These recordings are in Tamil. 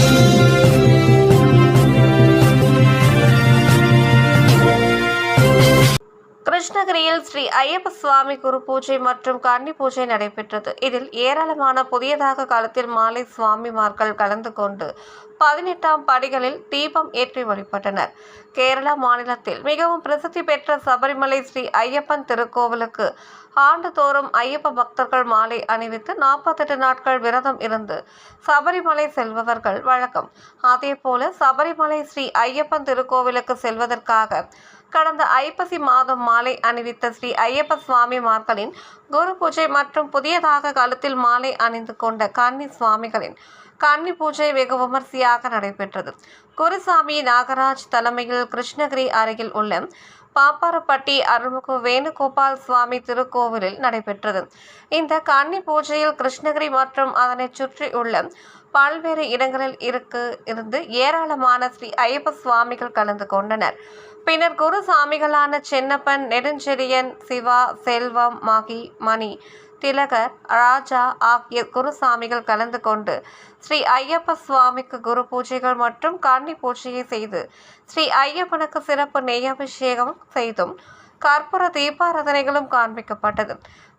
Thank you. கிருஷ்ணகிரியில் ஸ்ரீ ஐயப்ப சுவாமி குரு பூஜை மற்றும் கன்னி பூஜை நடைபெற்றது. இதில் ஏராளமான புதியதாக காலத்தில் மாலை சுவாமிமார்கள் கலந்து கொண்டு பதினெட்டாம் படிகளில் தீபம் ஏற்றி வழிபட்டனர். கேரளா மாநிலத்தில் மிகவும் பிரசித்தி பெற்ற சபரிமலை ஸ்ரீ ஐயப்பன் திருக்கோவிலுக்கு ஆண்டுதோறும் ஐயப்ப பக்தர்கள் மாலை அணிவித்து நாற்பத்தெட்டு நாட்கள் விரதம் இருந்து சபரிமலை செல்பவர்கள் வழக்கம். அதேபோல சபரிமலை ஸ்ரீ ஐயப்பன் திருக்கோவிலுக்கு செல்வதற்காக கடந்த ஐப்பசி மாதம் மாலை அணிவித்த ஸ்ரீ ஐயப்ப சுவாமிமார்களின் குரு பூஜை மற்றும் புதியதாக கழுத்தில் மாலை அணிந்து கொண்ட கன்னி சுவாமிகளின் கன்னி பூஜை வெகு விமர்சையாக நடைபெற்றது. குருசாமி நாகராஜ் தலைமையில் கிருஷ்ணகிரி அருகில் உள்ள பாப்பாரப்பட்டி அருள்மிகு வேணுகோபால் சுவாமி திருக்கோவிலில் நடைபெற்றது. இந்த கன்னி பூஜையில் கிருஷ்ணகிரி மற்றும் அதனைச் சுற்றியுள்ள பல்வேறு இடங்களில் இருக்கு இருந்து ஏராளமான ஸ்ரீ ஐயப்ப சுவாமிகள் கலந்து கொண்டனர். பின்னர் குரு சாமிகளான சென்னப்பன் நெடுஞ்செழியன் சிவா செல்வம் மகி மணி திலகர் ராஜா ஆகிய குருசாமிகள் கலந்து கொண்டு ஸ்ரீ ஐயப்ப சுவாமிக்கு குரு பூஜைகள் மற்றும் கன்னி பூஜையை செய்து ஸ்ரீ ஐயப்பனுக்கு சிறப்பு நெய்யபிஷேகம் செய்தும் கற்பூர தீபாராதனைகளும் காண்பிக்கப்பட்டது.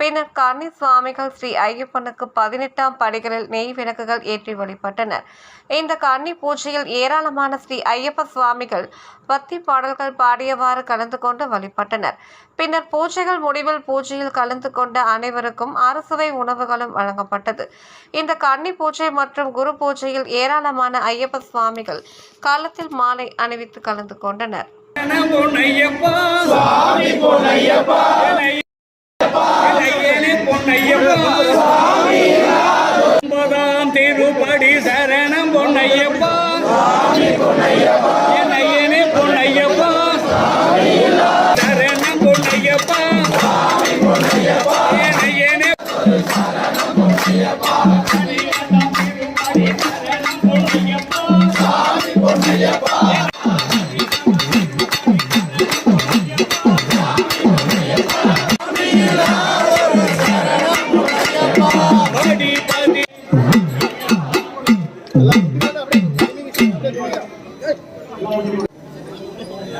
பின்னர் கன்னி சுவாமிகள் ஸ்ரீ ஐயப்பனுக்கு பதினெட்டாம் படிகளில் நெய் விளக்குகள் ஏற்றி வழிபட்டனர். இந்த கன்னி பூஜையில் ஏராளமான ஸ்ரீ ஐயப்ப சுவாமிகள் பக்தி பாடல்கள் பாடியவாறு கலந்து கொண்டு வழிபட்டனர். பின்னர் பூஜைகள் முடிவில் பூஜையில் கலந்து கொண்ட அனைவருக்கும் அரசுவை உணவுகளும் வழங்கப்பட்டது. இந்த கன்னி பூஜை மற்றும் குரு பூஜையில் ஏராளமான ஐயப்ப சுவாமிகள் காலத்தில் மாலை அணிவித்து கலந்து கொண்டனர். பொன்னையப்பா. சுவாமி பொன்னையப்பா. பொன்னையப்பா ஒன்பதாம் திருப்படி சரணம் பொன்னையப்பா.